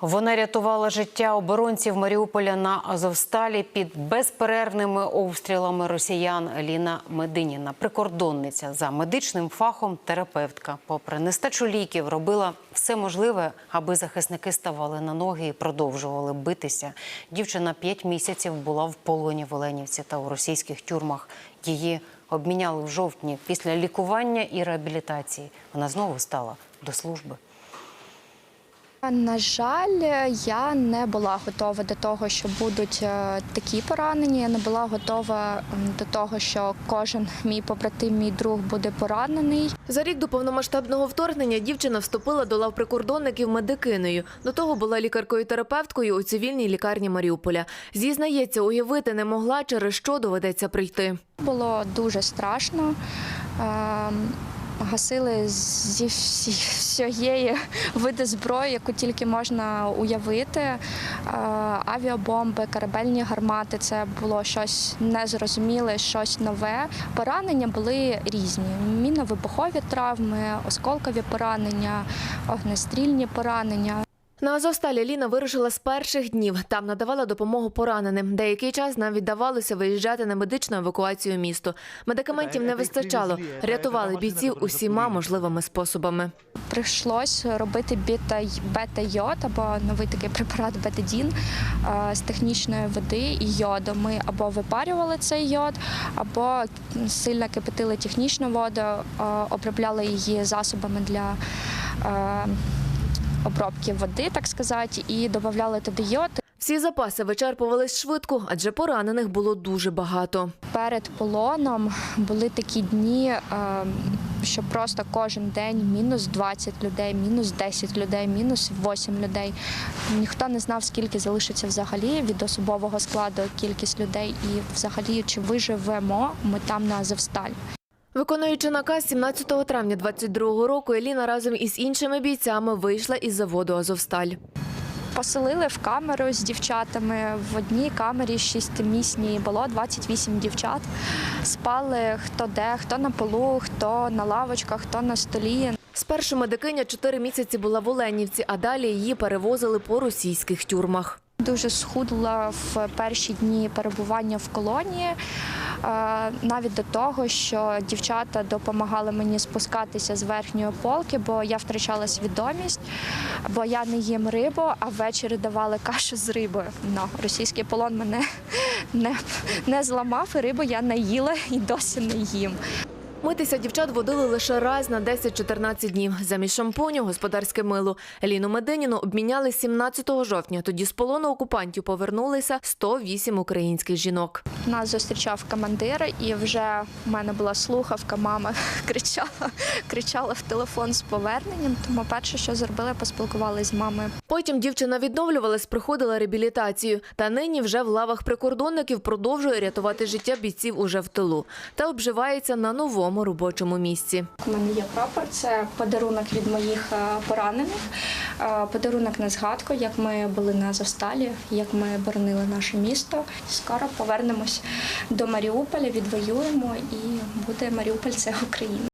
Вона рятувала життя оборонців Маріуполя на Азовсталі під безперервними обстрілами росіян. Ліна Мединіна, прикордонниця за медичним фахом, терапевтка. Попри нестачу ліків, робила все можливе, аби захисники ставали на ноги і продовжували битися. Дівчина п'ять місяців була в полоні в Оленівці та у російських тюрмах. Її обміняли в жовтні після лікування і реабілітації. Вона знову стала до служби. На жаль, я не була готова до того, що будуть е, такі поранення. Я не була готова до того, що кожен мій побратим, мій друг буде поранений. За рік до повномасштабного вторгнення дівчина вступила до лав прикордонників медикиною. До того була лікаркою-терапевткою у цивільній лікарні Маріуполя. Зізнається, уявити не могла, через що доведеться прийти. Було дуже страшно. Гасили зі всієї види зброї, яку тільки можна уявити. Е, Авіабомби, корабельні гармати це було щось незрозуміле, щось нове. Поранення були різні: мінно-вибухові травми, осколкові поранення, огнестрільні поранення. На Азовсталі Ліна вирушила з перших днів. Там надавала допомогу пораненим. Деякий час навіть давалося виїжджати на медичну евакуацію в місто. Медикаментів не вистачало. Рятували бійців усіма можливими способами. Прийшлось робити бета-йод або новий такий препарат бетадін е, з технічної води і йоду. Ми або випарювали цей йод, або сильно кипятили технічну воду, е, обробляли її засобами для е, обробки води, так сказати, і додавали туди йод. Всі запаси вичерпувались швидко, адже поранених було дуже багато. Перед полоном були такі дні, е, що просто кожен день мінус 20 людей, мінус 10 людей, мінус 8 людей. Ніхто не знав, скільки залишиться взагалі від особового складу кількість людей, і взагалі чи виживемо ми там на Азовсталь. Виконуючи наказ 17 травня 22 року, Еліна разом із іншими бійцями вийшла із заводу Азовсталь. Поселили в камеру з дівчатами. В одній камері шістимісній було 28 дівчат. Спали хто де, хто на полу, хто на лавочках, хто на столі. Спершу медикиня чотири місяці була в Оленівці, а далі її перевозили по російських тюрмах. Дуже схудла в перші дні перебування в колонії, навіть до того, що дівчата допомагали мені спускатися з верхньої полки, бо я втрачала свідомість, бо я не їм рибу, а ввечері давали кашу з рибою. Ну, російський полон мене не, не зламав, і рибу я не їла і досі не їм. Митися дівчат водили лише раз на 10-14 днів. Замість шампуню – господарське мило. Еліну Мединіну обміняли 17 жовтня. Тоді з полону окупантів повернулися 108 українських жінок. Нас зустрічав командир, і вже в мене була слухавка. Мама кричала, кричала в телефон з поверненням. Тому перше, що зробили, поспілкувалися з мамою. Потім дівчина відновлювалась, проходила реабілітацію. Та нині вже в лавах прикордонників продовжує рятувати життя бійців уже в тилу. Та обживається на новому робочому місці. У мене є прапор. Це подарунок від моїх е, поранених. Е, Подарунок на згадку, як ми були на Завсталі, як ми боронили наше місто. Скоро повернемось до Маріуполя, відвоюємо, і буде Маріуполь це Україна.